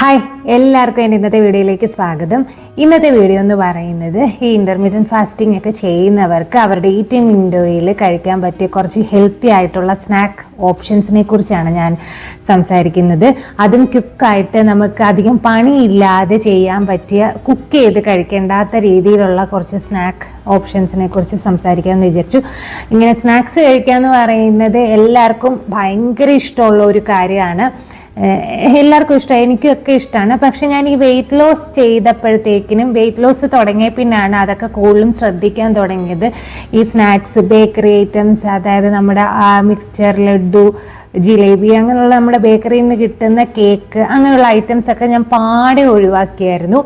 Hi എല്ലാവർക്കും എന്റെ ഇന്നത്തെ വീഡിയോയിലേക്ക് സ്വാഗതം. ഇന്നത്തെ വീഡിയോ എന്ന് പറയുന്നത് ഈ ഇന്റർമീഡിയറ്റ് ഫാസ്റ്റിംഗ് ഒക്കെ ചെയ്യുന്നവർക്ക് അവരുടെ ഈറ്റിംഗ് വിൻഡോയിൽ കഴിക്കാൻ പറ്റിയ കുറച്ച് ഹെൽത്തി ആയിട്ടുള്ള സ്നാക്ക് ഓപ്ഷൻസിനെ കുറിച്ചാണ് ഞാൻ സംസാരിക്കുന്നത്. അതും ക്യുക്കായിട്ട് നമുക്ക് അധികം പണിയില്ലാതെ ചെയ്യാൻ പറ്റിയ കുക്ക് ചെയ്ത് കഴിക്കേണ്ടാത്ത രീതിയിലുള്ള കുറച്ച് സ്നാക്ക് ഓപ്ഷൻസിനെ കുറിച്ച് സംസാരിക്കാമെന്ന് വിചാരിച്ചു. ഇങ്ങനെ സ്നാക്സ് കഴിക്കുക എന്ന് പറയുന്നത് എല്ലാവർക്കും ഭയങ്കര ഇഷ്ടമുള്ള ഒരു കാര്യമാണ്. എല്ലാവർക്കും എനിക്കും ഒക്കെ ഇഷ്ടമാണ് പക്ഷെ ഞാൻ ഈ വെയിറ്റ് ലോസ് ചെയ്തപ്പോഴത്തേക്കിനും വെയിറ്റ് ലോസ് തുടങ്ങിയ പിന്നാണ് അതൊക്കെ കൂടുതലും ശ്രദ്ധിക്കാൻ തുടങ്ങിയത്. ഈ സ്നാക്സ് ബേക്കറി ഐറ്റംസ് അതായത് നമ്മുടെ മിക്സ്ചർ ലഡു ജിലേബി അങ്ങനെയുള്ള നമ്മുടെ ബേക്കറിയിൽ നിന്ന് കിട്ടുന്ന കേക്ക് അങ്ങനെയുള്ള ഐറ്റംസ് ഒക്കെ ഞാൻ പാടെ ഒഴിവാക്കിയായിരുന്നു.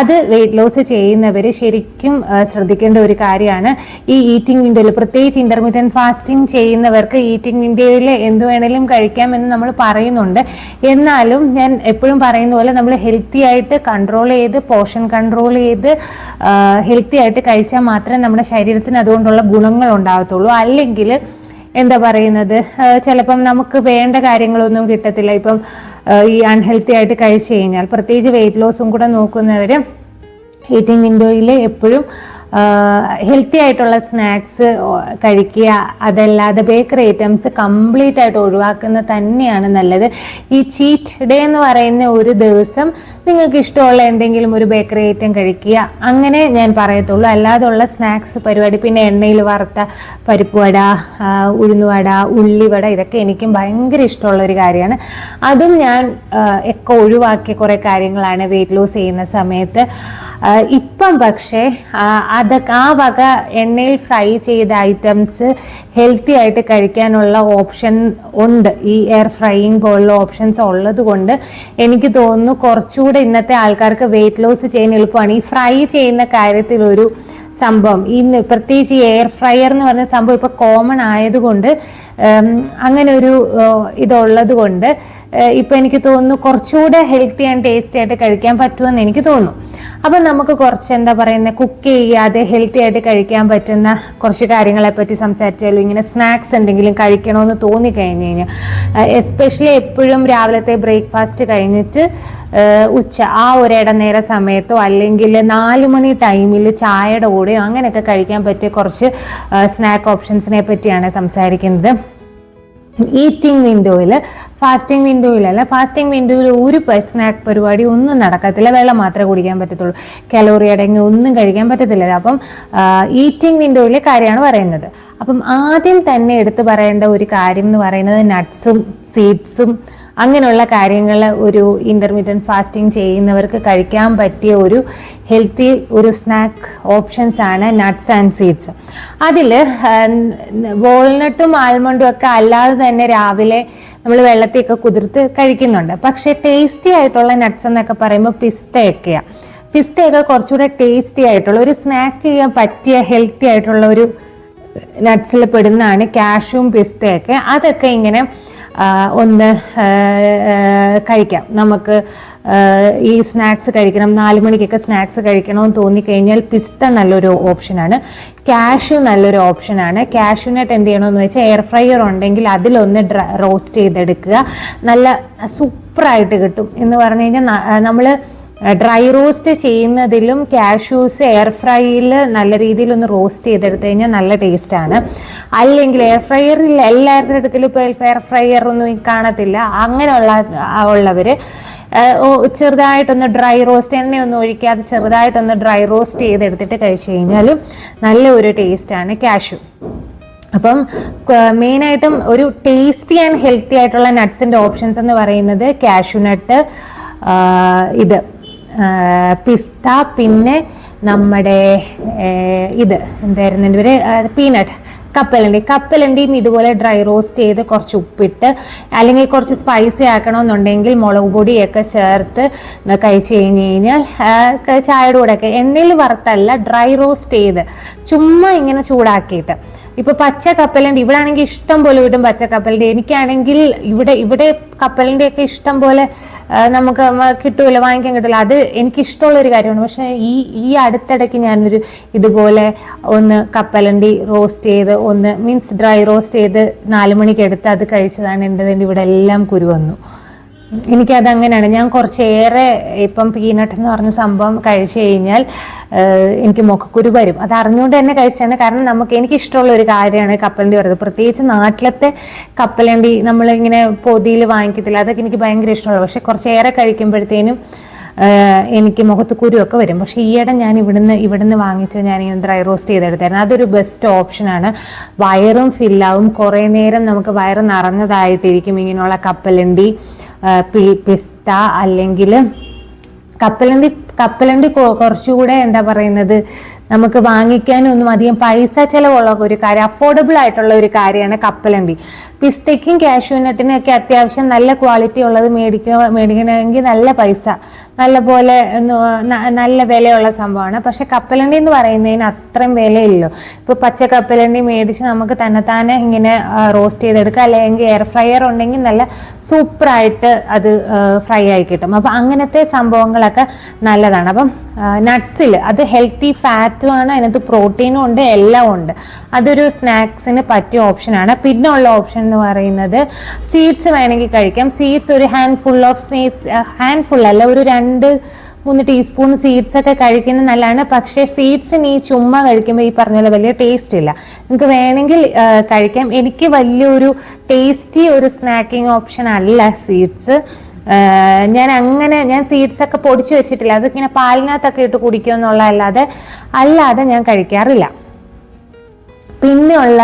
അത് വെയിറ്റ് ലോസ് ചെയ്യുന്നവർ ശരിക്കും ശ്രദ്ധിക്കേണ്ട ഒരു കാര്യമാണ്. ഈ ഈറ്റിംഗ് വിൻഡോയിൽ പ്രത്യേകിച്ച് ഇന്റർമീഡിയൻ ഫാസ്റ്റിംഗ് ചെയ്യുന്നവർക്ക് ഈറ്റിംഗ് വിൻഡോയിൽ എന്ത് വേണേലും കഴിക്കാമെന്ന് നമ്മൾ പറയുന്നുണ്ട്. എന്നാലും ഞാൻ എപ്പോഴും പറയുന്ന പോലെ നമ്മൾ ഹെൽത്തി ആയിട്ട് കൺട്രോൾ ചെയ്ത് പോഷൻ കൺട്രോൾ ചെയ്ത് ഹെൽത്തി ആയിട്ട് കഴിച്ചാൽ മാത്രമേ നമ്മുടെ ശരീരത്തിന് അതുകൊണ്ടുള്ള ഗുണങ്ങൾ ഉണ്ടാകത്തുള്ളൂ അല്ലെങ്കിൽ എന്താ പറയുന്നത്? ചിലപ്പം നമുക്ക് വേണ്ട കാര്യങ്ങളൊന്നും കിട്ടത്തില്ല. ഇപ്പം ഈ അൺഹെൽത്തി ആയിട്ട് കഴിച്ചു കഴിഞ്ഞാൽ പ്രത്യേകിച്ച് വെയിറ്റ് ലോസും കൂടെ നോക്കുന്നവർ ഈറ്റിംഗ് വിൻഡോയിൽ എപ്പോഴും ഹെൽത്തി ആയിട്ടുള്ള സ്നാക്സ് കഴിക്കുക. അതല്ലാതെ ബേക്കറി ഐറ്റംസ് കംപ്ലീറ്റ് ആയിട്ട് ഒഴിവാക്കുന്നത് തന്നെയാണ് നല്ലത്. ഈ ചീറ്റ് ഡേ എന്ന് പറയുന്ന ഒരു ദിവസം നിങ്ങൾക്ക് ഇഷ്ടമുള്ള എന്തെങ്കിലും ഒരു ബേക്കറി ഐറ്റം കഴിക്കുക. അങ്ങനെ ഞാൻ പറയത്തുള്ളൂ. അല്ലാതുള്ള സ്നാക്സ് പരിപാടി പിന്നെ എണ്ണയിൽ വറുത്ത പരിപ്പ് വട ഉഴുന്ന് ഉഴുന്നുവട ഉള്ളിവട ഇതൊക്കെ എനിക്കും ഭയങ്കര ഇഷ്ടമുള്ള ഒരു കാര്യമാണ്. അതും ഞാൻ ഒക്കെ ഒഴിവാക്കിയ കുറേ കാര്യങ്ങളാണ് വെയിറ്റ് ലോസ് ചെയ്യുന്ന സമയത്ത്. ഇപ്പം പക്ഷേ അത് ആ വക എണ്ണയിൽ ഫ്രൈ ചെയ്ത ഐറ്റംസ് ഹെൽത്തി ആയിട്ട് കഴിക്കാനുള്ള ഓപ്ഷൻ ഉണ്ട്. ഈ എയർ ഫ്രൈയിങ് പോലുള്ള ഓപ്ഷൻസ് ഉള്ളത് കൊണ്ട് എനിക്ക് തോന്നുന്നു കുറച്ചുകൂടെ ഇന്നത്തെ ആൾക്കാർക്ക് വെയിറ്റ് ലോസ് ചെയ്യാൻ എളുപ്പമാണ്. ഈ ഫ്രൈ ചെയ്യുന്ന കാര്യത്തിലൊരു സംഭവം. ഈ പ്രത്യേകിച്ച് എയർ ഫ്രയർ എന്ന് പറഞ്ഞ സംഭവം ഇപ്പോൾ കോമൺ ആയതുകൊണ്ട് അങ്ങനെ ഒരു ഇതുള്ളത് കൊണ്ട് ഇപ്പം എനിക്ക് തോന്നുന്നു കുറച്ചുകൂടെ ഹെൽത്തി ആൻഡ് ടേസ്റ്റി ആയിട്ട് കഴിക്കാൻ പറ്റുമെന്ന് എനിക്ക് തോന്നുന്നു. അപ്പം നമുക്ക് കുറച്ച് എന്താ പറയുന്നത് കുക്ക് ചെയ്യാതെ ഹെൽത്തി ആയിട്ട് കഴിക്കാൻ പറ്റുന്ന കുറച്ച് കാര്യങ്ങളെ പറ്റി സംസാരിച്ചാലും? ഇങ്ങനെ സ്നാക്സ് എന്തെങ്കിലും കഴിക്കണമെന്ന് തോന്നിക്കഴിഞ്ഞ് കഴിഞ്ഞാൽ എസ്പെഷ്യലി എപ്പോഴും രാവിലത്തെ ബ്രേക്ക്ഫാസ്റ്റ് കഴിഞ്ഞിട്ട് ഉച്ച ആ ഒരു ഇടനേര സമയത്തോ അല്ലെങ്കിൽ നാല് മണി ടൈമിൽ ചായയുടെ കൂടെയോ അങ്ങനെയൊക്കെ കഴിക്കാൻ പറ്റിയ കുറച്ച് സ്നാക്ക് ഓപ്ഷൻസിനെ പറ്റിയാണ് സംസാരിക്കുന്നത്. ഈറ്റിംഗ് വിൻഡോയിൽ ഫാസ്റ്റിംഗ് വിൻഡോയിലല്ല ഫാസ്റ്റിംഗ് വിൻഡോയിൽ ഒരു സ്നാക്ക് പരിപാടി ഒന്നും നടക്കത്തില്ല. വെള്ളം മാത്രമേ കുടിക്കാൻ പറ്റത്തുള്ളൂ. കലോറി അടങ്ങി ഒന്നും കഴിക്കാൻ പറ്റത്തില്ല. അപ്പം ഈറ്റിംഗ് വിൻഡോയിലെ കാര്യമാണ് പറയുന്നത്. അപ്പം ആദ്യം തന്നെ എടുത്തു പറയേണ്ട ഒരു കാര്യം എന്ന് പറയുന്നത് നട്ട്സും സീഡ്സും അങ്ങനെയുള്ള കാര്യങ്ങൾ ഒരു ഇന്റർമീഡിയറ്റ് ഫാസ്റ്റിംഗ് ചെയ്യുന്നവർക്ക് കഴിക്കാൻ പറ്റിയ ഒരു ഹെൽത്തി ഒരു സ്നാക്ക് ഓപ്ഷൻസ് ആണ് നട്ട്സ് ആൻഡ് സീഡ്സ് അതിൽ വാൾനട്ടും ആൽമണ്ടും ഒക്കെ അല്ലാതെ തന്നെ രാവിലെ നമ്മൾ വെള്ളത്തിയൊക്കെ കുതിർത്ത് കഴിക്കുന്നുണ്ട്. പക്ഷേ ടേസ്റ്റി ആയിട്ടുള്ള നട്ട്സ് എന്നൊക്കെ പറയുമ്പോൾ പിസ്തയൊക്കെയാണ് പിസ്തയൊക്കെ കുറച്ചുകൂടെ ടേസ്റ്റി ആയിട്ടുള്ള ഒരു സ്നാക്ക് ചെയ്യാൻ പറ്റിയ ഹെൽത്തി ആയിട്ടുള്ള ഒരു നട്ട്സിൽ പെടുന്നതാണ് കാഷ്യൂം പിസ്തയൊക്കെ. അതൊക്കെ ഇങ്ങനെ ഒന്ന് കഴിക്കാം. നമുക്ക് ഈ സ്നാക്സ് കഴിക്കണം. നാല് മണിക്കൊക്കെ സ്നാക്സ് കഴിക്കണമെന്ന് തോന്നിക്കഴിഞ്ഞാൽ പിസ്ത നല്ലൊരു ഓപ്ഷനാണ് കാഷ്യൂ നല്ലൊരു ഓപ്ഷനാണ് കാഷ്യൂനട്ട് എന്ത് ചെയ്യണമെന്ന് വെച്ചാൽ എയർ ഫ്രയർ ഉണ്ടെങ്കിൽ അതിലൊന്ന് റോസ്റ്റ് ചെയ്തെടുക്കുക. നല്ല സൂപ്പറായിട്ട് കിട്ടും എന്ന് പറഞ്ഞു കഴിഞ്ഞാൽ നമ്മൾ ഡ്രൈ റോസ്റ്റ് ചെയ്യുന്നതിലും കാഷ്യൂസ് എയർ ഫ്രൈയിൽ നല്ല രീതിയിൽ ഒന്ന് റോസ്റ്റ് ചെയ്തെടുത്തു കഴിഞ്ഞാൽ നല്ല ടേസ്റ്റാണ്. അല്ലെങ്കിൽ എയർ ഫ്രയറിൽ എല്ലാവരുടെ അടുക്കലും ഇപ്പോൾ എയർ ഫ്രൈയർ ഒന്നും കാണത്തില്ല. അങ്ങനെയുള്ള ഉള്ളവർ ചെറുതായിട്ടൊന്ന് ഡ്രൈ റോസ്റ്റ് എണ്ണയൊന്നും ഒഴിക്കാതെ ചെറുതായിട്ടൊന്ന് ഡ്രൈ റോസ്റ്റ് ചെയ്തെടുത്തിട്ട് കഴിച്ചു കഴിഞ്ഞാലും നല്ല ഒരു ടേസ്റ്റാണ് കാഷ്യൂ. അപ്പം മെയിനായിട്ടും ഒരു ടേസ്റ്റി ആൻഡ് ഹെൽത്തി ആയിട്ടുള്ള നട്ട്സിന്റെ ഓപ്ഷൻസ് എന്ന് പറയുന്നത് കാഷ്യൂ നട്ട് ഇത്. പിസ്ത പിന്നെ നമ്മുടെ ഇത് എന്തായിരുന്നു എന്റെ പേര്? പീനട്ട് കപ്പലണ്ടി. കപ്പലണ്ടിയും ഇതുപോലെ ഡ്രൈ റോസ്റ്റ് ചെയ്ത് കുറച്ച് ഉപ്പിട്ട് അല്ലെങ്കിൽ കുറച്ച് സ്പൈസി ആക്കണമെന്നുണ്ടെങ്കിൽ മുളക് പൊടിയൊക്കെ ചേർത്ത് കഴിച്ച് കഴിഞ്ഞ് കഴിഞ്ഞാൽ ചായയുടെ കൂടെയൊക്കെ. എണ്ണയിൽ വറുത്തല്ല ഡ്രൈ റോസ്റ്റ് ചെയ്ത് ചുമ്മാ ഇങ്ങനെ ചൂടാക്കിയിട്ട്. ഇപ്പോൾ പച്ച കപ്പലുണ്ട്. ഇവിടെ ആണെങ്കിൽ ഇഷ്ടം പോലെ വിടും പച്ച കപ്പലിന്റെ. എനിക്കാണെങ്കിൽ ഇവിടെ ഇവിടെ കപ്പലിന്റെ ഒക്കെ ഇഷ്ടം പോലെ നമുക്ക് കിട്ടൂല വാങ്ങിക്കാൻ കിട്ടില്ല അത് എനിക്ക് ഇഷ്ടമുള്ള ഒരു കാര്യമാണ്. പക്ഷെ ഈ ഈ അടുത്തിടയ്ക്ക് ഞാനൊരു ഇതുപോലെ ഒന്ന് കപ്പലണ്ടി റോസ്റ്റ് ചെയ്ത് ഒന്ന് മീൻസ് ഡ്രൈ റോസ്റ്റ് ചെയ്ത് നാല് മണിക്ക് എടുത്ത് അത് കഴിച്ചതാണ് എന്റെ ഇവിടെ എല്ലാം കുരു വന്നു. എനിക്കത് അങ്ങനെയാണ് ഞാൻ കുറച്ചേറെ ഇപ്പം പീനട്ട് എന്ന് പറഞ്ഞ സംഭവം കഴിച്ചു കഴിഞ്ഞാൽ എനിക്ക് മുഖക്കുരു വരും. അത് അറിഞ്ഞുകൊണ്ട് തന്നെ കഴിച്ചാണ്. കാരണം നമുക്ക് എനിക്ക് ഇഷ്ടമുള്ള ഒരു കാര്യമാണ് കപ്പലണ്ടി പറയുന്നത്. പ്രത്യേകിച്ച് നാട്ടിലത്തെ കപ്പലണ്ടി നമ്മളിങ്ങനെ പൊതിയിൽ വാങ്ങിക്കത്തില്ല. അതൊക്കെ എനിക്ക് ഭയങ്കര ഇഷ്ടമുള്ള പക്ഷെ കുറച്ചേറെ കഴിക്കുമ്പോഴത്തേനും എനിക്ക് മുഖത്ത് കുരുവൊക്കെ വരും. പക്ഷേ ഈയിടെ ഞാൻ ഇവിടുന്ന് ഇവിടുന്ന് വാങ്ങിച്ച് ഞാൻ ഇങ്ങനെ ഡ്രൈ റോസ്റ്റ് ചെയ്തെടുത്തായിരുന്നു. അതൊരു ബെസ്റ്റ് ഓപ്ഷനാണ്. വയറും ഫില്ലാവും കുറേ നേരം നമുക്ക് വയറ് നിറഞ്ഞതായിട്ടിരിക്കും ഇങ്ങനെയുള്ള കപ്പലണ്ടി. പിസ്ത അല്ലെങ്കിൽ കപ്പലണ്ടി കപ്പലണ്ടി കുറച്ചുകൂടെ എന്താ പറയുന്നത് നമുക്ക് വാങ്ങിക്കാനൊന്നും അധികം പൈസ ചിലവുള്ള ഒരു കാര്യം അഫോർഡബിൾ ആയിട്ടുള്ള ഒരു കാര്യമാണ് കപ്പലണ്ടി. പിസ്തയ്ക്കും കാഷ്യൂനട്ടിനും ഒക്കെ അത്യാവശ്യം നല്ല ക്വാളിറ്റി ഉള്ളത് മേടിക്കുക മേടിക്കണമെങ്കിൽ നല്ല പൈസ നല്ല പോലെ നല്ല വിലയുള്ള സംഭവമാണ്. പക്ഷെ കപ്പലണ്ടി എന്ന് പറയുന്നതിന് അത്രയും വിലയില്ലോ. ഇപ്പോൾ പച്ച കപ്പലണ്ടി മേടിച്ച് നമുക്ക് തന്നെത്താനെ ഇങ്ങനെ റോസ്റ്റ് ചെയ്തെടുക്കുക അല്ലെങ്കിൽ എയർ ഫ്രയർ ഉണ്ടെങ്കിൽ നല്ല സൂപ്പറായിട്ട് അത് ഫ്രൈ ആയി കിട്ടും. അപ്പോൾ അങ്ങനത്തെ സംഭവങ്ങളൊക്കെ നല്ലതാണ് അപ്പം നട്ട്സിൽ അത് ഹെൽത്തി ഫാറ്റും ആണ് അതിനകത്ത് പ്രോട്ടീനും ഉണ്ട് എല്ലാം ഉണ്ട്. അതൊരു സ്നാക്സിന് പറ്റിയ ഓപ്ഷനാണ് പിന്നെ ഉള്ള ഓപ്ഷൻ എന്ന് പറയുന്നത് സീഡ്സ് വേണമെങ്കിൽ കഴിക്കാം. സീഡ്സ് ഒരു handful of seeds handful അല്ല ഒരു രണ്ട് മൂന്ന് ടീസ്പൂൺ സീഡ്സ് ഒക്കെ കഴിക്കുന്നത് നല്ലതാണ്. പക്ഷേ സീഡ്സിന് ഈ ചുമ്മാ കഴിക്കുമ്പോൾ ഈ പറഞ്ഞ പോലെ വലിയ ടേസ്റ്റ് ഇല്ല. നിങ്ങൾക്ക് വേണമെങ്കിൽ കഴിക്കാം. എനിക്ക് വലിയൊരു ടേസ്റ്റി ഒരു സ്നാക്കിംഗ് ഓപ്ഷൻ അല്ല സീഡ്സ് ഞാൻ അങ്ങനെ ഞാൻ സീഡ്സ് ഒക്കെ പൊടിച്ചു വെച്ചിട്ടില്ല. അതിങ്ങനെ പാലിനകത്തൊക്കെ ഇട്ട് കുടിക്കുക എന്നുള്ള അല്ലാതെ അല്ലാതെ ഞാൻ കഴിക്കാറില്ല. പിന്നെയുള്ള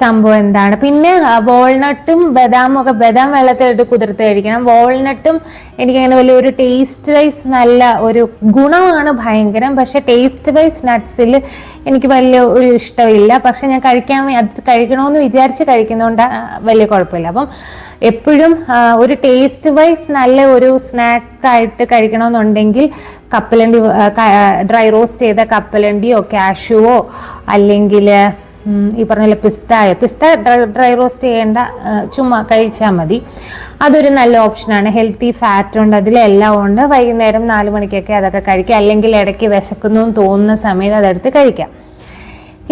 സംഭവം എന്താണ്? പിന്നെ വാൾനട്ടും ബദാമും ഒക്കെ ബദാം വെള്ളത്തിലിട്ട് കുതിർത്ത് കഴിക്കണം. വാൾനട്ടും എനിക്കങ്ങനെ വലിയ ഒരു ടേസ്റ്റ് വൈസ് നല്ല ഒരു ഗുണമാണ് ഭയങ്കരം. പക്ഷെ ടേസ്റ്റ് വൈസ് നട്ട്സിൽ എനിക്ക് വലിയ ഒരു ഇഷ്ടമില്ല. പക്ഷെ ഞാൻ കഴിക്കാൻ അത് കഴിക്കണമെന്ന് വിചാരിച്ച് കഴിക്കുന്നതുകൊണ്ട് വലിയ കുഴപ്പമില്ല. അപ്പം എപ്പോഴും ഒരു ടേസ്റ്റ് വൈസ് നല്ല ഒരു സ്നാക്കായിട്ട് കഴിക്കണമെന്നുണ്ടെങ്കിൽ കപ്പലണ്ടി ഡ്രൈ റോസ്റ്റ് ചെയ്ത കപ്പലണ്ടിയോ കാഷ്യൂവോ അല്ലെങ്കിൽ ഈ പറഞ്ഞ പിസ്തായ. പിസ്ത ഡ്രൈ റോസ്റ്റ് ചെയ്യേണ്ട ചുമ്മാ കഴിച്ചാൽ മതി. അതൊരു നല്ല ഓപ്ഷനാണ് ഹെൽത്തി ഫാറ്റ് ഉണ്ട് അതിലെല്ലാം ഉണ്ട്. വൈകുന്നേരം നാല് മണിക്കൊക്കെ അതൊക്കെ കഴിക്കാം. അല്ലെങ്കിൽ ഇടയ്ക്ക് വിശക്കുന്നു തോന്നുന്ന സമയത്ത് അതെടുത്ത് കഴിക്കാം.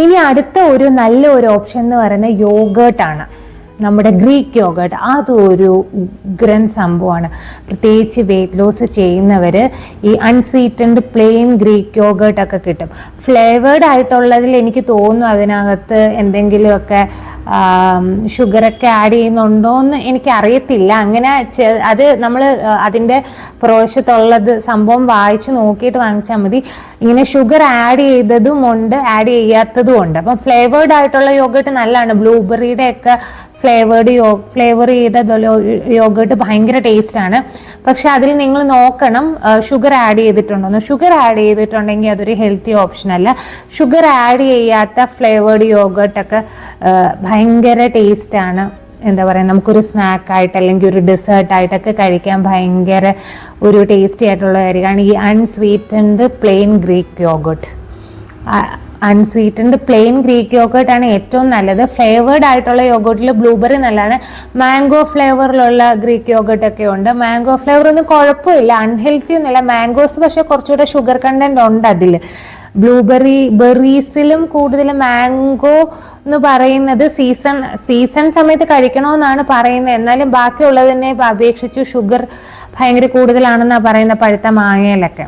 ഇനി അടുത്ത ഒരു നല്ല ഒരു ഓപ്ഷൻ എന്ന് പറയുന്നത് യോഗേർട്ടാണ് നമ്മുടെ ഗ്രീക്ക് യോഗട്ട് അതൊരു ഉഗ്രൻ സംഭവമാണ്. പ്രത്യേകിച്ച് വെയിറ്റ് ലോസ് ചെയ്യുന്നവർ ഈ അൺസ്വീറ്റൻഡ് പ്ലെയിൻ ഗ്രീക്ക് യോഗട്ടൊക്കെ കിട്ടും. ഫ്ലേവേർഡ് ആയിട്ടുള്ളതിൽ എനിക്ക് തോന്നുന്നു അതിനകത്ത് എന്തെങ്കിലുമൊക്കെ ഷുഗറൊക്കെ ആഡ് ചെയ്യുന്നുണ്ടോ എന്ന് എനിക്ക് അറിയത്തില്ല അങ്ങനെ അത് നമ്മൾ അതിന്റെ പുറവശത്തുള്ളത് സംഭവം വായിച്ച് നോക്കിയിട്ട് വാങ്ങിച്ചാൽ മതി. ഇങ്ങനെ ഷുഗർ ആഡ് ചെയ്തതും ഉണ്ട് ആഡ് ചെയ്യാത്തതും ഉണ്ട്. അപ്പം ഫ്ലേവേർഡ് ആയിട്ടുള്ള യോഗട്ട് നല്ലതാണ്. ബ്ലൂബെറിയുടെ ഒക്കെ ഫ്ലേവേർഡ് യോ ഫ്ലേവർ ചെയ്ത യോഗേർട്ട് ഭയങ്കര ടേസ്റ്റാണ് പക്ഷെ അതിൽ നിങ്ങൾ നോക്കണം ഷുഗർ ആഡ് ചെയ്തിട്ടുണ്ടോ ഷുഗർ ആഡ് ചെയ്തിട്ടുണ്ടെങ്കിൽ അതൊരു ഹെൽത്തി ഓപ്ഷൻ അല്ല. ഷുഗർ ആഡ് ചെയ്യാത്ത ഫ്ലേവേർഡ് യോഗേർട്ടൊക്കെ ഭയങ്കര ടേസ്റ്റാണ് എന്താ പറയുക നമുക്കൊരു സ്നാക്കായിട്ട് അല്ലെങ്കിൽ ഒരു ഡെസേർട്ടായിട്ടൊക്കെ കഴിക്കാൻ ഭയങ്കര ഒരു ടേസ്റ്റി ആയിട്ടുള്ള കാര്യമാണ് ഈ unsweetened plain Greek yogurt unsweetened plain Greek yogurt ആണ് ഏറ്റവും നല്ലത്. ഫ്ലേവേർഡ് ആയിട്ടുള്ള യോഗേർട്ടിൽ ബ്ലൂബെറി നല്ലതാണ്. മാംഗോ ഫ്ലേവറിലുള്ള ഗ്രീക്ക് യോഗേർട്ട് ഒക്കെ ഉണ്ട്. മാംഗോ ഫ്ലേവർ ഒന്നും കുഴപ്പമില്ല. അൺഹെൽത്തി ഒന്നുമില്ല. മാംഗോസ് പക്ഷേ കുറച്ചുകൂടെ ഷുഗർ കണ്ടന്റ് ഉണ്ട് അതിൽ ബ്ലൂബെറി ബെറീസിലും കൂടുതൽ മാംഗോ എന്ന് പറയുന്നത് സീസൺ സീസൺ സമയത്ത് കഴിക്കണമെന്നാണ് പറയുന്നത്. എന്നാലും ബാക്കിയുള്ളതിനെ അപേക്ഷിച്ച് ഷുഗർ ഭയങ്കര കൂടുതലാണെന്നാണ് പറയുന്ന പഴുത്ത മാങ്ങയിലൊക്കെ.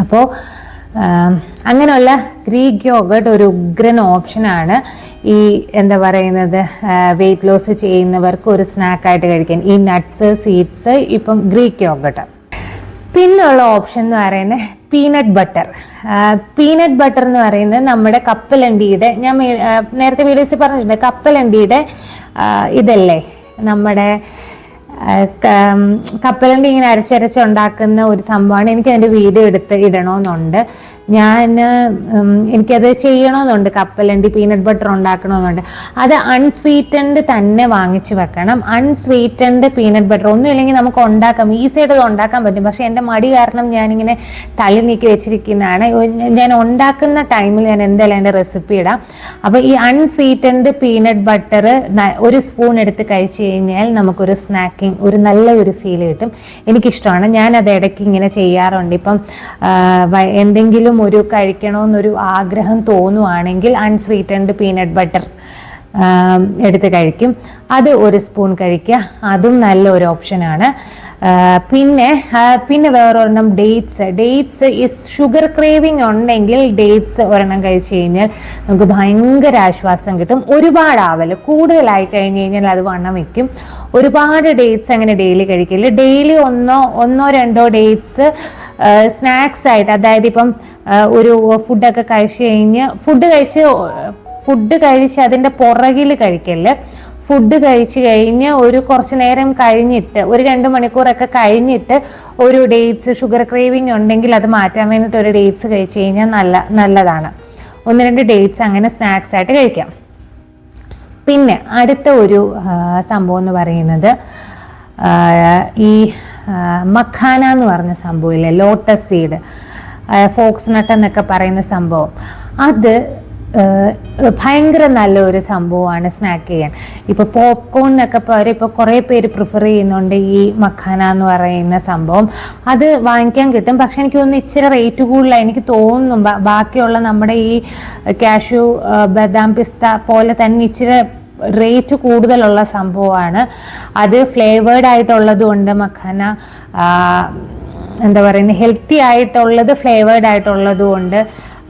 അപ്പോൾ അങ്ങനെയുള്ള ഗ്രീക്ക് യോഗട്ട് ഒരു ഉഗ്രൻ ഓപ്ഷനാണ് ഈ എന്താ പറയുന്നത്? വെയിറ്റ് ലോസ് ചെയ്യുന്നവർക്ക് ഒരു സ്നാക്കായിട്ട് കഴിക്കാൻ. ഈ നട്ട്സ് സീഡ്സ് ഇപ്പം ഗ്രീക്ക് യോഗട്ട് പിന്നുള്ള ഓപ്ഷൻ എന്ന് പറയുന്നത് പീനട്ട് ബട്ടർ പീനട്ട് ബട്ടർ എന്ന് പറയുന്നത് നമ്മുടെ കപ്പലണ്ടിയുടെ ഞാൻ നേരത്തെ വീഡിയോസിൽ പറഞ്ഞിട്ടുണ്ട് കപ്പലണ്ടിയുടെ ഇതല്ലേ? നമ്മുടെ കപ്പലണ്ടി ഇങ്ങനെ അരച്ചരച്ച് ഉണ്ടാക്കുന്ന ഒരു സംഭവമാണ്. എനിക്ക് അതിന്റെ വീഡിയോ എടുത്ത് ഇടണമെന്നുണ്ട് ഞാൻ എനിക്കത് ചെയ്യണമെന്നുണ്ട് കപ്പലണ്ടി പീനട്ട് ബട്ടർ ഉണ്ടാക്കണമെന്നുണ്ട് അത് അൺസ്വീറ്റൻഡ് തന്നെ വാങ്ങിച്ചു വെക്കണം. അൺസ്വീറ്റൻഡ് പീനട്ട് ബട്ടർ ഒന്നും ഇല്ലെങ്കിൽ നമുക്ക് ഉണ്ടാക്കാം. ഈസി ആയിട്ട് അത് ഉണ്ടാക്കാൻ പറ്റും. പക്ഷേ എന്റെ മടി കാരണം ഞാനിങ്ങനെ തള്ളി നീക്കി വെച്ചിരിക്കുന്നതാണ്. ഞാൻ ഉണ്ടാക്കുന്ന ടൈമിൽ ഞാൻ എന്തായാലും എന്റെ റെസിപ്പി ഇടാം. അപ്പോൾ ഈ അൺസ്വീറ്റൻഡ് പീനട്ട് ബട്ടർ ഒരു സ്പൂൺ എടുത്ത് കഴിച്ചു കഴിഞ്ഞാൽ നമുക്കൊരു സ്നാക്കിങ് ഒരു നല്ല ഒരു ഫീൽ കിട്ടും. എനിക്കിഷ്ടമാണ്. ഞാൻ അത് ഇടയ്ക്ക് ഇങ്ങനെ ചെയ്യാറുണ്ട്. ഇപ്പം ആ, എന്തെങ്കിലും ഒരു കഴിക്കണമെന്നൊരു ആഗ്രഹം തോന്നുവാണെങ്കിൽ അൺസ്വീറ്റൻഡ് പീനട്ട് ബട്ടർ എടുത്ത് കഴിക്കും. അത് ഒരു സ്പൂൺ കഴിക്കുക. അതും നല്ല ഒരു ഓപ്ഷനാണ് പിന്നെ പിന്നെ വേറൊരെണ്ണം ഡേറ്റ്സ് ഡേറ്റ്സ് ഈ ഷുഗർ ക്രേവിങ് ഉണ്ടെങ്കിൽ ഡേറ്റ്സ് ഒരെണ്ണം കഴിച്ചു കഴിഞ്ഞാൽ നമുക്ക് ഭയങ്കര ആശ്വാസം കിട്ടും. ഒരുപാട് ആവൽ കൂടുതലായി കഴിഞ്ഞ് കഴിഞ്ഞാൽ അത് വണ്ണം വയ്ക്കും ഒരുപാട് ഡേറ്റ്സ് അങ്ങനെ ഡെയിലി കഴിക്കില്ല. ഡെയിലി ഒന്നോ ഒന്നോ രണ്ടോ ഡേറ്റ്സ് സ്നാക്സ് ആയിട്ട് അതായത് ഇപ്പം ഒരു ഫുഡൊക്കെ കഴിച്ചു കഴിഞ്ഞ് ഫുഡ് കഴിച്ച് ഫുഡ് കഴിച്ച് അതിന്റെ പുറകിൽ കഴിക്കൽ ഫുഡ് കഴിച്ചു കഴിഞ്ഞ് ഒരു കുറച്ച് നേരം കഴിഞ്ഞിട്ട് ഒരു രണ്ട് മണിക്കൂറൊക്കെ കഴിഞ്ഞിട്ട് ഒരു ഡേറ്റ്സ് ഷുഗർ ക്രേവിങ് ഉണ്ടെങ്കിൽ അത് മാറ്റാൻ വേണ്ടിയിട്ട് ഒരു ഡേറ്റ്സ് കഴിച്ചു കഴിഞ്ഞാൽ നല്ല നല്ലതാണ്. ഒന്ന് രണ്ട് ഡേറ്റ്സ് അങ്ങനെ സ്നാക്സ് ആയിട്ട് കഴിക്കാം. പിന്നെ അടുത്ത ഒരു സംഭവം എന്ന് പറയുന്നത് ഈ മഖാന എന്ന് പറഞ്ഞ സംഭവമില്ലേ ലോട്ടസ് സീഡ് ഫോക്സ് നട്ട് എന്നൊക്കെ പറയുന്ന സംഭവം. അത് ആ, നല്ല ഒരു സംഭവമാണ് സ്നാക്ക് ചെയ്യാൻ. ഇപ്പോൾ പോപ്കോൺ എന്നൊക്കെ പറയും ഇപ്പോൾ കുറേ പേര് പ്രിഫർ ചെയ്യുന്നുണ്ട് ഈ മഖാന എന്ന് പറയുന്ന സംഭവം. അത് വാങ്ങിക്കാൻ കിട്ടും. പക്ഷെ എനിക്ക് തോന്നുന്നു ഇച്ചിരി റേറ്റ് കൂടുതലാണ് എനിക്ക് തോന്നുന്നു ബാക്കിയുള്ള നമ്മുടെ ഈ കാഷു ബദാം പിസ്ത പോലെ തന്നെ ഇച്ചിരി റേറ്റ് കൂടുതലുള്ള സംഭവമാണ്. അത് ഫ്ലേവേഡ് ആയിട്ടുള്ളത് കൊണ്ട് മഖാന എന്താ പറയുന്നത് ഹെൽത്തി ആയിട്ടുള്ളത് ഫ്ലേവേഡ് ആയിട്ടുള്ളത് കൊണ്ട്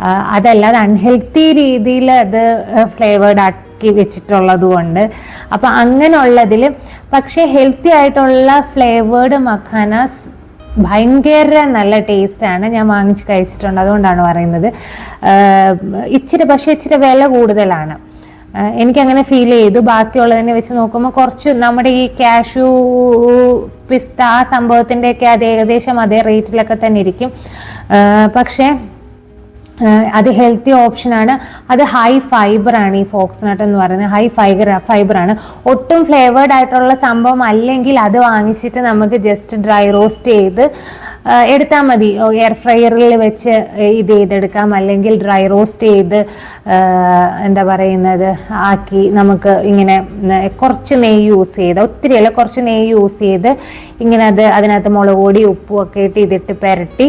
അതല്ലാതെ അൺഹെൽത്തി രീതിയിൽ അത് ഫ്ലേവേർഡ് ആക്കി വെച്ചിട്ടുള്ളത് കൊണ്ട്. അപ്പം അങ്ങനെയുള്ളതിൽ പക്ഷേ ഹെൽത്തി ആയിട്ടുള്ള ഫ്ലേവേർഡ് മഖാനാസ് ഭയങ്കര നല്ല ടേസ്റ്റാണ് ഞാൻ വാങ്ങിച്ച് കഴിച്ചിട്ടുണ്ട്. അതുകൊണ്ടാണ് പറയുന്നത്. ഇച്ചിരി പക്ഷേ ഇച്ചിരി വില കൂടുതലാണ്. എനിക്കങ്ങനെ ഫീൽ ചെയ്തു. ബാക്കിയുള്ളതിനെ വെച്ച് നോക്കുമ്പോൾ കുറച്ച് നമ്മുടെ ഈ ക്യാഷു പിസ്ത ആ സംഭവത്തിന്റെയൊക്കെ അത് ഏകദേശം അതേ റേറ്റിലൊക്കെ തന്നെ ഇരിക്കും. പക്ഷേ അത് ഹെൽത്തി ഓപ്ഷനാണ് അത് ഹൈ ഫൈബർ ആണ് ഈ ഫോക്സ് നട്ട് എന്ന് പറയുന്നത്. ഹൈ ഫൈബർ ഫൈബർ ആണ്. ഒട്ടും ഫ്ലേവേർഡ് ആയിട്ടുള്ള സംഭവം അല്ലെങ്കിൽ അത് വാങ്ങിച്ചിട്ട് നമുക്ക് ജസ്റ്റ് ഡ്രൈ റോസ്റ്റ് ചെയ്ത് എടുത്താൽ മതി. എയർ ഫ്രയറിൽ വെച്ച് ഇത് ചെയ്തെടുക്കാം. അല്ലെങ്കിൽ ഡ്രൈ റോസ്റ്റ് ചെയ്ത് എന്താ പറയുന്നത് ആക്കി നമുക്ക് ഇങ്ങനെ കുറച്ച് നെയ്യ് യൂസ് ചെയ്ത് ഒത്തിരി അല്ല കുറച്ച് നെയ്യ് യൂസ് ചെയ്ത് ഇങ്ങനെ അത് അതിനകത്ത് മുളക് പൊടി ഉപ്പും ഒക്കെ ഇട്ട് ഇതിട്ട് പുരട്ടി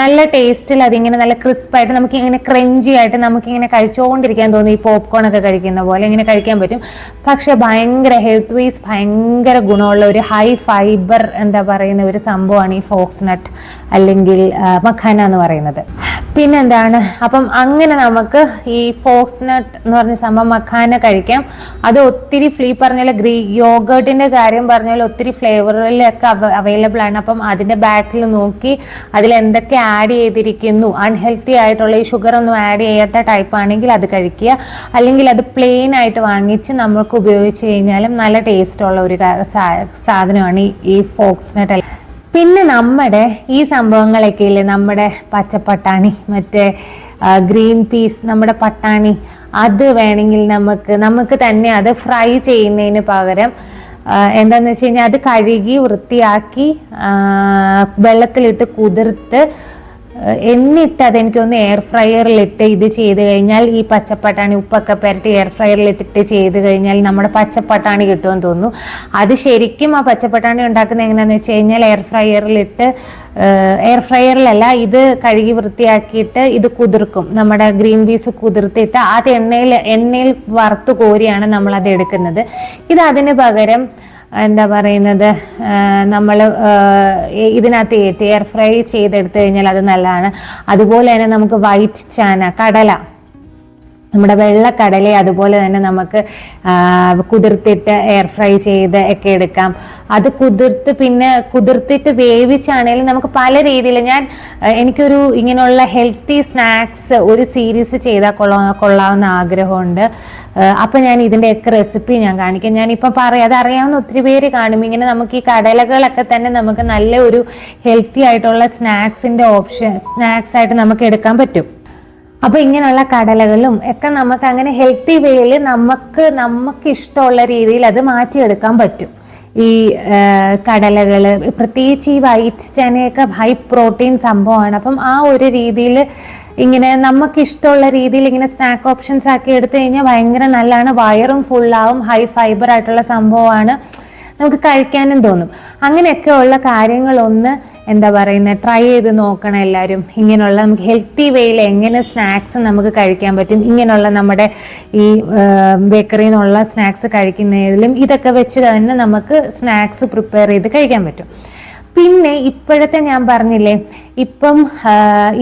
നല്ല ടേസ്റ്റിൽ അതിങ്ങനെ നല്ല ക്രിസ്പായിട്ട് നമുക്ക് ഇങ്ങനെ ക്രഞ്ചി ആയിട്ട് നമുക്ക് ഇങ്ങനെ കഴിച്ചുകൊണ്ടിരിക്കാൻ തോന്നും. ഈ പോപ്കോൺ ഒക്കെ കഴിക്കുന്ന പോലെ ഇങ്ങനെ കഴിക്കാൻ പറ്റും. പക്ഷെ ഭയങ്കര ഹെൽത്ത് വൈസ് ഭയങ്കര ഗുണമുള്ള ഒരു ഹൈ ഫൈബർ എന്താ പറയുന്ന ഒരു സംഭവമാണ് ഈ ഫോക്സ് നട്ട് അല്ലെങ്കിൽ മഖാന എന്ന് പറയുന്നത്. പിന്നെന്താണ്? അപ്പം അങ്ങനെ നമുക്ക് ഈ ഫോക്സ് നട്ട് എന്ന് പറഞ്ഞ സംഭവം മഖാന കഴിക്കാം. അത് ഒത്തിരി ഫ്ലീ പറഞ്ഞാൽ ഗ്രീ യോഗേർട്ടിന്റെ കാര്യം പറഞ്ഞാൽ ഒത്തിരി ഫ്ലേവറിലൊക്കെ അവൈലബിൾ ആണ്. അപ്പം അതിന്റെ ബാക്കിൽ നോക്കി അതിൽ എന്തൊക്കെ ആഡ് ചെയ്തിരിക്കുന്നു. അൺഹെൽത്തി ആയിട്ടുള്ള ഈ ഷുഗർ ഒന്നും ആഡ് ചെയ്യാത്ത ടൈപ്പ് ആണെങ്കിൽ അത് കഴിക്കുക. അല്ലെങ്കിൽ അത് പ്ലെയിൻ ആയിട്ട് വാങ്ങിച്ച് നമുക്ക് ഉപയോഗിച്ച് കഴിഞ്ഞാലും നല്ല ടേസ്റ്റ് ഉള്ള ഒരു സാധനമാണ് ഈ- ഈ ഫോക്സ് നട്ട് പിന്നെ നമ്മുടെ ഈ സംഭവങ്ങളൊക്കെ ഇല്ലേ? നമ്മുടെ പച്ചപ്പട്ടാണി മറ്റേ ഗ്രീൻ പീസ് നമ്മുടെ പട്ടാണി. അത് വേണമെങ്കിൽ നമുക്ക് നമുക്ക് തന്നെ അത് ഫ്രൈ ചെയ്യുന്നതിന് പകരം എന്താണെന്ന് വെച്ച് കഴിഞ്ഞാൽ അത് കഴുകി വൃത്തിയാക്കി വെള്ളത്തിലിട്ട് കുതിർത്ത് എന്നിട്ട് അതെനിക്കൊന്ന് എയർ ഫ്രയറിലിട്ട് ഇത് ചെയ്ത് കഴിഞ്ഞാൽ ഈ പച്ചപ്പട്ടാണി ഉപ്പൊക്കെ പുരട്ടി എയർ ഫ്രയറിലിട്ടിട്ട് ചെയ്ത് കഴിഞ്ഞാൽ നമ്മുടെ പച്ചപ്പട്ടാണി കിട്ടുമെന്ന് തോന്നുന്നു. അത് ശരിക്കും ആ പച്ചപ്പട്ടാണി ഉണ്ടാക്കുന്ന എങ്ങനെയാണെന്ന് വെച്ച് കഴിഞ്ഞാൽ എയർ ഫ്രയറിലിട്ട് എയർ ഫ്രയറിലല്ല ഇത് കഴുകി വൃത്തിയാക്കിയിട്ട് ഇത് കുതിർക്കും. നമ്മുടെ ഗ്രീൻ പീസ് കുതിർത്തിട്ട് അത് എണ്ണയിൽ എണ്ണയിൽ വറുത്ത് കോരിയാണ് നമ്മൾ അത് എടുക്കുന്നത്. ഇത് അതിന് പകരം എന്താ പറയുന്നത് നമ്മൾ ഇതിനകത്ത് ഏറ്റ് എയർ ഫ്രൈ ചെയ്തെടുത്തു കഴിഞ്ഞാൽ അത് നല്ലതാണ്. അതുപോലെ തന്നെ നമുക്ക് വൈറ്റ് ചാന കടല. നമ്മുടെ വെള്ളക്കടല അതുപോലെ തന്നെ നമുക്ക് കുതിർത്തിട്ട് എയർ ഫ്രൈ ചെയ്ത് ഒക്കെ എടുക്കാം. അത് കുതിർത്ത് പിന്നെ കുതിർത്തിട്ട് വേവിച്ചാണെങ്കിലും നമുക്ക് പല രീതിയിൽ ഞാൻ എനിക്കൊരു ഇങ്ങനെയുള്ള ഹെൽത്തി സ്നാക്സ് ഒരു സീരീസ് ചെയ്താൽ കൊള്ളാ കൊള്ളാവുന്ന ആഗ്രഹമുണ്ട്. അപ്പം ഞാൻ ഇതിന്റെയൊക്കെ റെസിപ്പി ഞാൻ കാണിക്കാം. ഞാനിപ്പോൾ പറയാം അതറിയാവുന്ന ഒത്തിരി പേര് കാണും. ഇങ്ങനെ നമുക്ക് ഈ കടലകളൊക്കെ തന്നെ നമുക്ക് നല്ല ഒരു ഹെൽത്തി ആയിട്ടുള്ള സ്നാക്സിന്റെ ഓപ്ഷൻ സ്നാക്സ് ആയിട്ട് നമുക്ക് എടുക്കാൻ പറ്റും. അപ്പൊ ഇങ്ങനെയുള്ള കടലകളും ഒക്കെ നമുക്ക് അങ്ങനെ ഹെൽത്തി വേയിൽ നമുക്ക് നമുക്ക് ഇഷ്ടമുള്ള രീതിയിൽ അത് മാറ്റിയെടുക്കാൻ പറ്റും. ഈ കടലകൾ പ്രത്യേകിച്ച് ഈ വൈറ്റ് ചനയൊക്കെ ഹൈ പ്രോട്ടീൻ സംഭവമാണ്. അപ്പം ആ ഒരു രീതിയിൽ ഇങ്ങനെ നമുക്ക് ഇഷ്ടമുള്ള രീതിയിൽ ഇങ്ങനെ സ്നാക്ക് ഓപ്ഷൻസ് ആക്കി എടുത്തു കഴിഞ്ഞാൽ ഭയങ്കര നല്ലതാണ്. വയറും ഫുള്ളാവും ഹൈ ഫൈബർ ആയിട്ടുള്ള സംഭവമാണ്. നമുക്ക് കഴിക്കാനും തോന്നും. അങ്ങനെയൊക്കെ ഉള്ള കാര്യങ്ങളൊന്ന് എന്താ പറയുന്നത് ട്രൈ ചെയ്ത് നോക്കണം എല്ലാവരും ഇങ്ങനെയുള്ള നമുക്ക് ഹെൽത്തി വേയിൽ എങ്ങനെ സ്നാക്സ് നമുക്ക് കഴിക്കാൻ പറ്റും. ഇങ്ങനെയുള്ള നമ്മുടെ ഈ ബേക്കറിയിൽ നിന്നുള്ള സ്നാക്സ് കഴിക്കുന്നതിലും ഇതൊക്കെ വെച്ച് തന്നെ നമുക്ക് സ്നാക്സ് പ്രിപ്പയർ ചെയ്ത് കഴിക്കാൻ പറ്റും. പിന്നെ ഇപ്പോഴത്തെ ഞാൻ പറഞ്ഞില്ലേ ഇപ്പം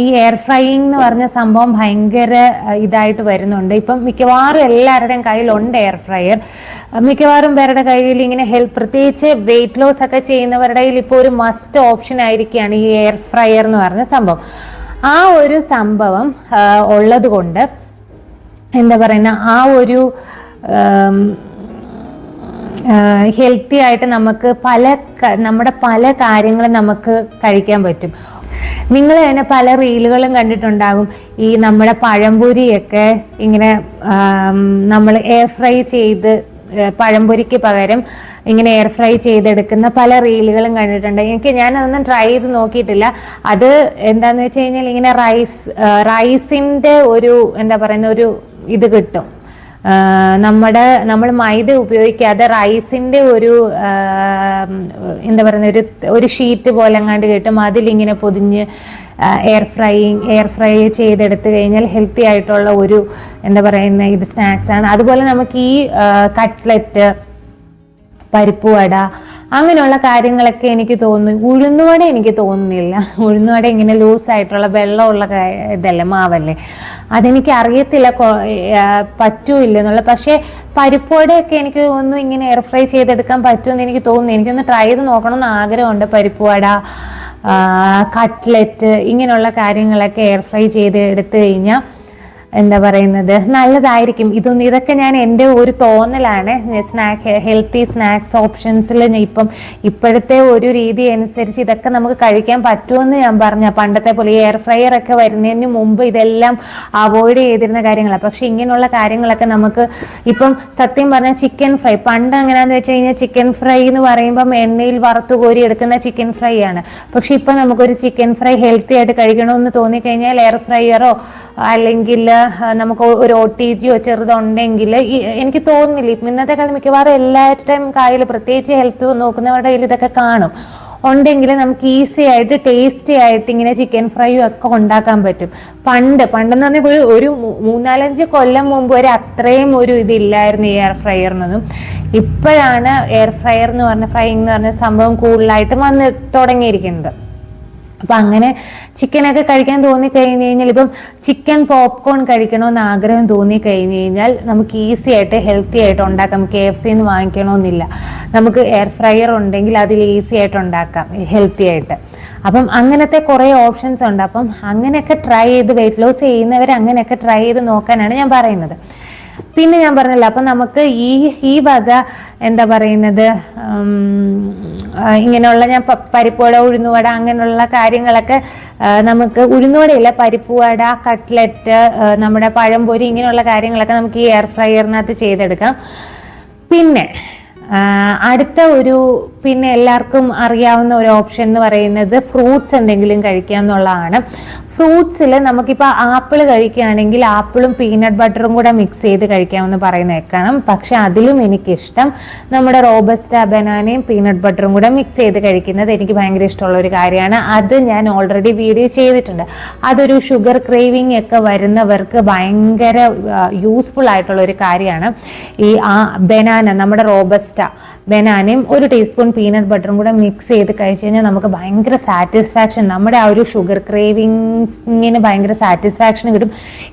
ഈ എയർ ഫ്രൈയിങ് എന്ന് പറഞ്ഞ സംഭവം ഭയങ്കര ഇതായിട്ട് വരുന്നുണ്ട്. ഇപ്പം മിക്കവാറും എല്ലാവരുടെയും കയ്യിലുണ്ട് എയർ ഫ്രയർ മിക്കവാറും പേരുടെ കയ്യിൽ ഇങ്ങനെ ഹെൽപ്പ് പ്രത്യേകിച്ച് വെയിറ്റ് ലോസ് ഒക്കെ ചെയ്യുന്നവരുടെ കയ്യിൽ ഇപ്പോൾ ഒരു മസ്റ്റ് ഓപ്ഷൻ ആയിരിക്കുകയാണ് ഈ എയർ ഫ്രയർ എന്ന് പറഞ്ഞ സംഭവം. ആ ഒരു സംഭവം ഉള്ളത് കൊണ്ട് എന്താ പറയുന്ന ആ ഒരു ഹെൽത്തി ആയിട്ട് നമുക്ക് പല നമ്മുടെ പല കാര്യങ്ങളും നമുക്ക് കഴിക്കാൻ പറ്റും. നിങ്ങൾ തന്നെ പല റീലുകളും കണ്ടിട്ടുണ്ടാകും. ഈ നമ്മുടെ പഴംപൊരിയൊക്കെ ഇങ്ങനെ നമ്മൾ എയർ ഫ്രൈ ചെയ്ത് പഴംപൊരിക്ക് പകരം ഇങ്ങനെ എയർ ഫ്രൈ ചെയ്തെടുക്കുന്ന പല റീലുകളും കണ്ടിട്ടുണ്ട്. എനിക്ക് ഞാൻ ഞാനതൊന്നും ട്രൈ ചെയ്ത് നോക്കിയിട്ടില്ല. അത് എന്താന്ന് വെച്ച് കഴിഞ്ഞാൽ ഇങ്ങനെ റൈസ് റൈസിന്റെ ഒരു എന്താ പറയുന്ന ഒരു ഇത് കിട്ടും. നമ്മുടെ നമ്മൾ മൈദ ഉപയോഗിക്കാതെ റൈസിന്റെ ഒരു എന്താ പറയുന്ന ഒരു ഒരു ഷീറ്റ് പോലെ അങ്ങാണ്ട് കിട്ടും. അതിലിങ്ങനെ പൊതിഞ്ഞ് എയർ ഫ്രൈയിങ് എയർ ഫ്രൈ ചെയ്തെടുത്തു കഴിഞ്ഞാൽ ഹെൽത്തി ആയിട്ടുള്ള ഒരു എന്താ പറയുന്ന ഇത് സ്നാക്സ് ആണ്. അതുപോലെ നമുക്ക് ഈ കട്ട്ലറ്റ് പരിപ്പ് വട അങ്ങനെയുള്ള കാര്യങ്ങളൊക്കെ എനിക്ക് തോന്നുന്നു. ഉഴുന്നുവട എനിക്ക് തോന്നുന്നില്ല. ഉഴുന്നുവട ഇങ്ങനെ ലൂസായിട്ടുള്ള വെള്ളമുള്ള ഇതല്ലേ മാവല്ലേ? അതെനിക്ക് അറിയത്തില്ല പറ്റൂല്ല എന്നുള്ള പക്ഷേ പരിപ്പുവടയൊക്കെ എനിക്ക് തോന്നുന്നു ഇങ്ങനെ എയർ ഫ്രൈ ചെയ്തെടുക്കാൻ പറ്റുമെന്ന് എനിക്ക് തോന്നുന്നു. എനിക്കൊന്ന് ട്രൈ ചെയ്ത് നോക്കണമെന്ന് ആഗ്രഹമുണ്ട്. പരിപ്പുവട കട്ട്ലറ്റ് ഇങ്ങനെയുള്ള കാര്യങ്ങളൊക്കെ എയർ ഫ്രൈ ചെയ്ത് എടുത്തു കഴിഞ്ഞാൽ എന്താ പറയുന്നത്? നല്ലതായിരിക്കും. ഇതൊന്നും ഇതൊക്കെ ഞാൻ എന്റെ ഒരു തോന്നലാണ്. സ്നാക്ക് ഹെൽത്തി സ്നാക്സ് ഓപ്ഷൻസിൽ ഇപ്പം ഇപ്പോഴത്തെ ഒരു രീതി അനുസരിച്ച് ഇതൊക്കെ നമുക്ക് കഴിക്കാൻ പറ്റുമെന്ന് ഞാൻ പറഞ്ഞ. പണ്ടത്തെ പോലെ എയർ ഫ്രയർ ഒക്കെ വരുന്നതിന് മുമ്പ് ഇതെല്ലാം അവോയ്ഡ് ചെയ്തിരുന്ന കാര്യങ്ങളാണ് പക്ഷെ ഇങ്ങനെയുള്ള കാര്യങ്ങളൊക്കെ നമുക്ക് ഇപ്പം സത്യം പറഞ്ഞാൽ ചിക്കൻ ഫ്രൈ പണ്ട് എങ്ങനെയാണെന്ന് വെച്ച് കഴിഞ്ഞാൽ ചിക്കൻ ഫ്രൈ എന്ന് പറയുമ്പം എണ്ണയിൽ വറുത്തു കോരി എടുക്കുന്ന ചിക്കൻ ഫ്രൈ ആണ്. പക്ഷെ ഇപ്പം നമുക്കൊരു ചിക്കൻ ഫ്രൈ ഹെൽത്തി ആയിട്ട് കഴിക്കണമെന്ന് തോന്നിക്കഴിഞ്ഞാൽ എയർ ഫ്രയറോ അല്ലെങ്കിൽ നമുക്ക് ഒരു ഒ ടി ജിയോ ചെറുതുണ്ടെങ്കിൽ എനിക്ക് തോന്നുന്നില്ല. ഇന്നത്തെ കാലം മിക്കവാറും എല്ലാവരുടെയും കയ്യിൽ പ്രത്യേകിച്ച് ഹെൽത്ത് നോക്കുന്നവരുടെ കയ്യിൽ ഇതൊക്കെ കാണും. ഉണ്ടെങ്കിൽ നമുക്ക് ഈസി ആയിട്ട് ടേസ്റ്റി ആയിട്ട് ഇങ്ങനെ ചിക്കൻ ഫ്രൈയും ഒക്കെ ഉണ്ടാക്കാൻ പറ്റും. പണ്ട് പണ്ടെന്ന് പറഞ്ഞാൽ ഒരു മൂന്നാലഞ്ച് കൊല്ലം മുമ്പ് വരെ അത്രയും ഒരു ഇതില്ലായിരുന്നു ഈ എയർ ഫ്രയറിനൊന്നും. ഇപ്പോഴാണ് എയർ ഫ്രയർ എന്ന് പറഞ്ഞ ഫ്രൈ എന്ന് പറഞ്ഞ സംഭവം കൂടുതലായിട്ടും വന്ന് തുടങ്ങിയിരിക്കുന്നത്. അപ്പം അങ്ങനെ ചിക്കനൊക്കെ കഴിക്കാൻ തോന്നി കഴിഞ്ഞ് കഴിഞ്ഞാൽ ഇപ്പം ചിക്കൻ പോപ്കോൺ കഴിക്കണമെന്ന് ആഗ്രഹം തോന്നി കഴിഞ്ഞ് കഴിഞ്ഞാൽ നമുക്ക് ഈസി ആയിട്ട് ഹെൽത്തി ആയിട്ട് ഉണ്ടാക്കാം. കെ എഫ് സിന്ന് വാങ്ങിക്കണമെന്നില്ല നമുക്ക് എയർ ഫ്രയർ ഉണ്ടെങ്കിൽ അതിൽ ഈസി ആയിട്ട് ഉണ്ടാക്കാം ഹെൽത്തി ആയിട്ട്. അപ്പം അങ്ങനത്തെ കുറേ ഓപ്ഷൻസ് ഉണ്ട്. അപ്പം അങ്ങനെയൊക്കെ ട്രൈ ചെയ്ത് വെയിറ്റ് ലോസ് ചെയ്യുന്നവർ അങ്ങനെയൊക്കെ ട്രൈ ചെയ്ത് നോക്കാനാണ് ഞാൻ പറയുന്നത്. പിന്നെ ഞാൻ പറഞ്ഞല്ലോ അപ്പം നമുക്ക് ഈ ഈ വക എന്താ പറയുന്നത് ഇങ്ങനെയുള്ള ഞാൻ പരിപ്പുവട ഉഴുന്നുവട അങ്ങനെയുള്ള കാര്യങ്ങളൊക്കെ നമുക്ക് ഉഴുന്നുവടയില്ല പരിപ്പുവട കട്ട്ലറ്റ് നമ്മുടെ പഴംപൊരി ഇങ്ങനെയുള്ള കാര്യങ്ങളൊക്കെ നമുക്ക് ഈ എയർ ഫ്രയറിനകത്ത് ചെയ്തെടുക്കാം പിന്നെ അടുത്ത ഒരു പിന്നെ എല്ലാവർക്കും അറിയാവുന്ന ഒരു ഓപ്ഷൻ എന്ന് പറയുന്നത് ഫ്രൂട്ട്സ് എന്തെങ്കിലും കഴിക്കുക എന്നുള്ളതാണ്. ഫ്രൂട്ട്സിൽ നമുക്കിപ്പോൾ ആപ്പിൾ കഴിക്കുകയാണെങ്കിൽ ആപ്പിളും പീനട്ട് ബട്ടറും കൂടെ മിക്സ് ചെയ്ത് കഴിക്കാമെന്ന് പറയുന്ന കേൾക്കണം പക്ഷെ അതിലും എനിക്കിഷ്ടം നമ്മുടെ റോബസ്റ്റ ബനാനയും പീനട്ട് ബട്ടറും കൂടെ മിക്സ് ചെയ്ത് കഴിക്കുന്നത് എനിക്ക് ഭയങ്കര ഇഷ്ടമുള്ള ഒരു കാര്യമാണ്. അത് ഞാൻ ഓൾറെഡി വീഡിയോ ചെയ്തിട്ടുണ്ട്. അതൊരു ഷുഗർ ക്രേവിംഗ് ഒക്കെ വരുന്നവർക്ക് ഭയങ്കര യൂസ്ഫുൾ ആയിട്ടുള്ള ഒരു കാര്യമാണ്. ഈ ആ ബനാന നമ്മുടെ റോബസ്റ്റ ബനാനയും ഒരു ടീസ്പൂൺ പീനട്ട് ബട്ടറും കൂടെ മിക്സ് ചെയ്ത് കഴിച്ച് കഴിഞ്ഞാൽ നമുക്ക് ഭയങ്കര സാറ്റിസ്ഫാക്ഷൻ നമ്മുടെ ആ ഒരു ഷുഗർ ക്രേവിങ്സിന് ഭയങ്കര സാറ്റിസ്ഫാക്ഷൻ കിട്ടും.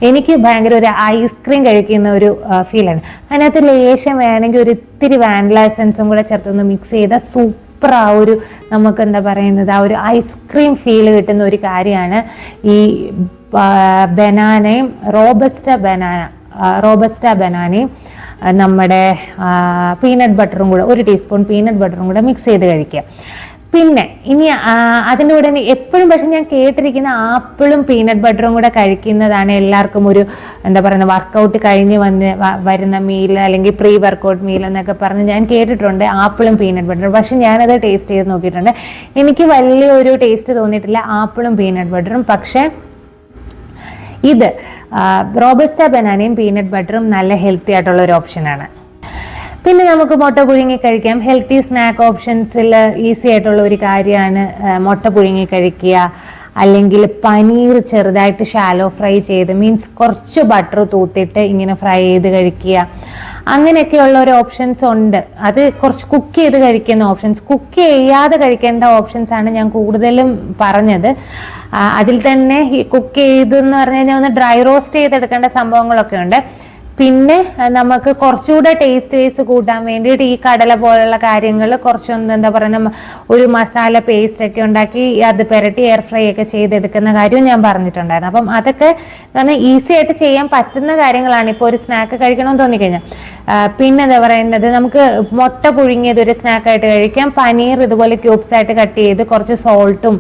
എനിക്ക് ഭയങ്കര ഒരു ഐസ്ക്രീം കഴിക്കുന്ന ഒരു ഫീലാണ് അതിനകത്ത് ലേശം വേണമെങ്കിൽ ഒരു ഇത്തിരി വാനില എസൻസും കൂടെ ചേർത്തൊന്ന് മിക്സ് ചെയ്താൽ സൂപ്പർ ആ ഒരു നമുക്ക് എന്താ പറയുന്നത് ആ ഒരു ഐസ്ക്രീം ഫീൽ കിട്ടുന്ന ഒരു കാര്യമാണ് ഈ ബനാനയും റോബസ്റ്റ ബനാന റോബസ്റ്റ ബനാനയും. നമ്മുടെ പീനട്ട് ബട്ടറും കൂടെ ഒരു ടീസ്പൂൺ പീനട്ട് ബട്ടറും കൂടെ മിക്സ് ചെയ്ത് കഴിക്കുക. പിന്നെ ഇനി അതിന്റെ കൂടെ എപ്പോഴും പക്ഷെ ഞാൻ കേട്ടിരിക്കുന്ന ആപ്പിളും പീനട്ട് ബട്ടറും കൂടെ കഴിക്കുന്നതാണ് എല്ലാവർക്കും ഒരു എന്താ പറയുന്നത് വർക്കൗട്ട് കഴിഞ്ഞ് വന്ന് വരുന്ന മീൽ അല്ലെങ്കിൽ പ്രീ വർക്കൗട്ട് മീൽ എന്നൊക്കെ പറഞ്ഞ് ഞാൻ കേട്ടിട്ടുണ്ട് ആപ്പിളും പീനട്ട് ബട്ടറും പക്ഷെ ഞാനത് ടേസ്റ്റ് ചെയ്ത് നോക്കിയിട്ടുണ്ട്. എനിക്ക് വലിയൊരു ടേസ്റ്റ് തോന്നിയിട്ടില്ല ആപ്പിളും പീനട്ട് ബട്ടറും പക്ഷേ ഇത് റോബസ്റ്റ ബനാനയും പീനട്ട് ബട്ടറും നല്ല ഹെൽത്തി ആയിട്ടുള്ള ഒരു ഓപ്ഷനാണ് പിന്നെ നമുക്ക് മുട്ട പുഴുങ്ങി കഴിക്കാം. ഹെൽത്തി സ്നാക്ക് ഓപ്ഷൻസിൽ ഈസി ആയിട്ടുള്ള ഒരു കാര്യമാണ് മുട്ട പുഴുങ്ങി കഴിക്കുക. അല്ലെങ്കിൽ പനീർ ചെറുതായിട്ട് ഷാലോ ഫ്രൈ ചെയ്ത് മീൻസ് കുറച്ച് ബട്ടർ തൂത്തിട്ട് ഇങ്ങനെ ഫ്രൈ ചെയ്ത് കഴിക്കുക. അങ്ങനെയൊക്കെയുള്ള ഒരു ഓപ്ഷൻസ് ഉണ്ട്. അത് കുറച്ച് കുക്ക് ചെയ്ത് കഴിക്കുന്ന ഓപ്ഷൻസ് കുക്ക് ചെയ്യാതെ കഴിക്കേണ്ട ഓപ്ഷൻസ് ആണ് ഞാൻ കൂടുതലും പറഞ്ഞത്. അതിൽ തന്നെ കുക്ക് ചെയ്തെന്ന് പറഞ്ഞു കഴിഞ്ഞാൽ ഒന്ന് ഡ്രൈ റോസ്റ്റ് ചെയ്തെടുക്കേണ്ട സംഭവങ്ങളൊക്കെ ഉണ്ട്. പിന്നെ നമുക്ക് കുറച്ചുകൂടെ ടേസ്റ്റ് വേസ് കൂട്ടാൻ വേണ്ടിയിട്ട് ഈ കടല പോലുള്ള കാര്യങ്ങൾ കുറച്ചൊന്ന് എന്താ പറയുക ഒരു മസാല പേസ്റ്റ് ഒക്കെ ഉണ്ടാക്കി അത് പുരട്ടി എയർ ഫ്രൈ ഒക്കെ ചെയ്തെടുക്കുന്ന കാര്യവും ഞാൻ പറഞ്ഞിട്ടുണ്ടായിരുന്നു. അപ്പം അതൊക്കെ തന്നെ ഈസി ആയിട്ട് ചെയ്യാൻ പറ്റുന്ന കാര്യങ്ങളാണ്. ഇപ്പോൾ ഒരു സ്നാക്ക് കഴിക്കണമെന്ന് തോന്നിക്കഴിഞ്ഞാൽ പിന്നെ എന്താ പറയുന്നത് നമുക്ക് മുട്ട പുഴുങ്ങിയത് ഒരു സ്നാക്കായിട്ട് കഴിക്കാം. പനീർ ഇതുപോലെ ക്യൂബ്സ് ആയിട്ട് കട്ട് ചെയ്ത് കുറച്ച് സോൾട്ടും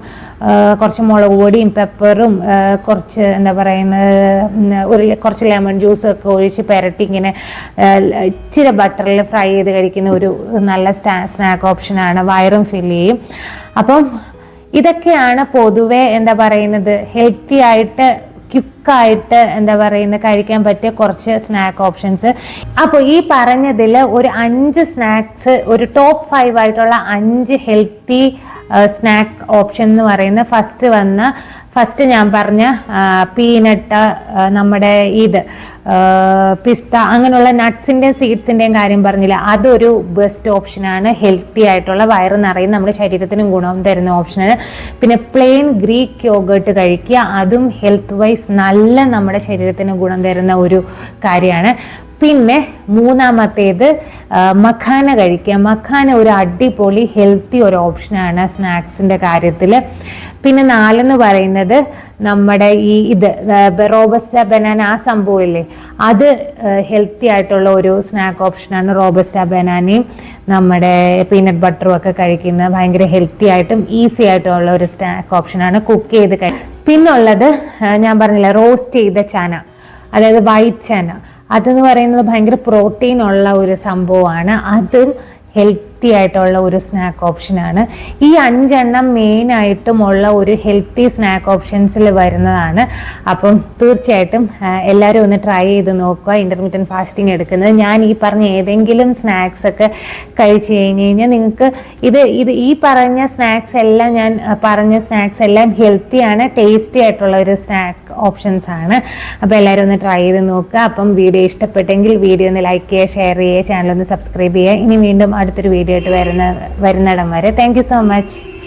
കുറച്ച് മുളക് പൊടിയും പെപ്പറും കുറച്ച് എന്താ പറയുന്നത് ഒരു കുറച്ച് ലെമൺ ജ്യൂസും ഒക്കെ ഒഴിച്ച് പെരട്ടി ഇങ്ങനെ ഇച്ചിരി ബട്ടറിൽ ഫ്രൈ ചെയ്ത് കഴിക്കുന്ന ഒരു നല്ല സ്റ്റാ സ്നാക്ക് ഓപ്ഷനാണ് വയറും ഫിൽ ചെയ്യും. അപ്പം ഇതൊക്കെയാണ് പൊതുവെ എന്താ പറയുന്നത് ഹെൽത്തി ആയിട്ട് ക്യുക്കായിട്ട് എന്താ പറയുന്നത് കഴിക്കാൻ പറ്റിയ കുറച്ച് സ്നാക്ക് ഓപ്ഷൻസ്. അപ്പോൾ ഈ പറഞ്ഞതിൽ ഒരു അഞ്ച് സ്നാക്സ് ഒരു ടോപ്പ് ഫൈവ് ആയിട്ടുള്ള അഞ്ച് ഹെൽത്തി സ്നാക്ക് ഓപ്ഷൻ എന്ന് പറയുന്ന ഫസ്റ്റ് വന്ന ഫസ്റ്റ് ഞാൻ പറഞ്ഞ പീനട്ട് നമ്മുടെ ഇത് പിസ്ത അങ്ങനെയുള്ള നട്ട്സിന്റെയും സീഡ്സിന്റെയും കാര്യം പറഞ്ഞില്ല. അതൊരു ബെസ്റ്റ് ഓപ്ഷനാണ് ഹെൽത്തി ആയിട്ടുള്ള വയറ് നിറയും നമ്മുടെ ശരീരത്തിനും ഗുണം തരുന്ന ഓപ്ഷനാണ് പിന്നെ പ്ലെയിൻ ഗ്രീക്ക് യോഗേർട്ട് കഴിക്കുക. അതും ഹെൽത്ത് വൈസ് നല്ല നമ്മുടെ ശരീരത്തിന് ഗുണം തരുന്ന ഒരു കാര്യമാണ്. പിന്നെ മൂന്നാമത്തേത് മഖാന കഴിക്കുക. മഖാന ഒരു അടിപൊളി ഹെൽത്തി ഒരു ഓപ്ഷനാണ് സ്നാക്സിന്റെ കാര്യത്തിൽ പിന്നെ നാലെന്ന് പറയുന്നത് നമ്മുടെ ഈ ഇത് റോബസ്റ്റ ബനാന ആ സംഭവമില്ലേ അത് ഹെൽത്തി ആയിട്ടുള്ള ഒരു സ്നാക്ക് ഓപ്ഷനാണ് റോബസ്റ്റ ബനാനയും നമ്മുടെ പീനട്ട് ബട്ടറും ഒക്കെ കഴിക്കുന്നത് ഭയങ്കര ഹെൽത്തി ആയിട്ടും ഈസി ആയിട്ടുള്ള ഒരു സ്നാക്ക് ഓപ്ഷനാണ് കുക്ക് ചെയ്ത് കഴിക്കുക പിന്നുള്ളത് ഞാൻ പറഞ്ഞില്ല റോസ്റ്റ് ചെയ്ത ചന. അതായത് വൈറ്റ് ചന. അതെന്ന് പറയുന്നത് ഭയങ്കര പ്രോട്ടീൻ ഉള്ള ഒരു സംഭവമാണ്. അതും ഹെൽത്തി ആയിട്ടുള്ള ഒരു സ്നാക്ക് ഓപ്ഷനാണ് ഈ അഞ്ചെണ്ണം മെയിനായിട്ടും ഉള്ള ഒരു ഹെൽത്തി സ്നാക്ക് ഓപ്ഷൻസിൽ വരുന്നതാണ്. അപ്പം തീർച്ചയായിട്ടും എല്ലാവരും ഒന്ന് ട്രൈ ചെയ്ത് നോക്കുക ഇന്റർമീഡിയറ്റ് ഫാസ്റ്റിംഗ് എടുക്കുന്നത്. ഞാൻ ഈ പറഞ്ഞ ഏതെങ്കിലും സ്നാക്സ് ഒക്കെ കഴിച്ചു കഴിഞ്ഞ് കഴിഞ്ഞാൽ നിങ്ങൾക്ക് ഇത് ഇത് ഈ പറഞ്ഞ സ്നാക്സ് എല്ലാം ഞാൻ പറഞ്ഞ സ്നാക്സ് എല്ലാം ഹെൽത്തിയാണ് ടേസ്റ്റി ആയിട്ടുള്ള ഒരു സ്നാക്ക് ഓപ്ഷൻസ് ആണ്. അപ്പോൾ എല്ലാവരും ഒന്ന് ട്രൈ ചെയ്ത് നോക്കുക. അപ്പം വീഡിയോ ഇഷ്ടപ്പെട്ടെങ്കിൽ വീഡിയോ ഒന്ന് ലൈക്ക് ചെയ്യുക ഷെയർ ചെയ്യുക ചാനൽ ഒന്ന് സബ്സ്ക്രൈബ് ചെയ്യുക. ഇനി വീണ്ടും അടുത്തൊരു വീഡിയോ ആയിട്ട് വരുന്ന വരുന്നിടം വരെ. Thank you so much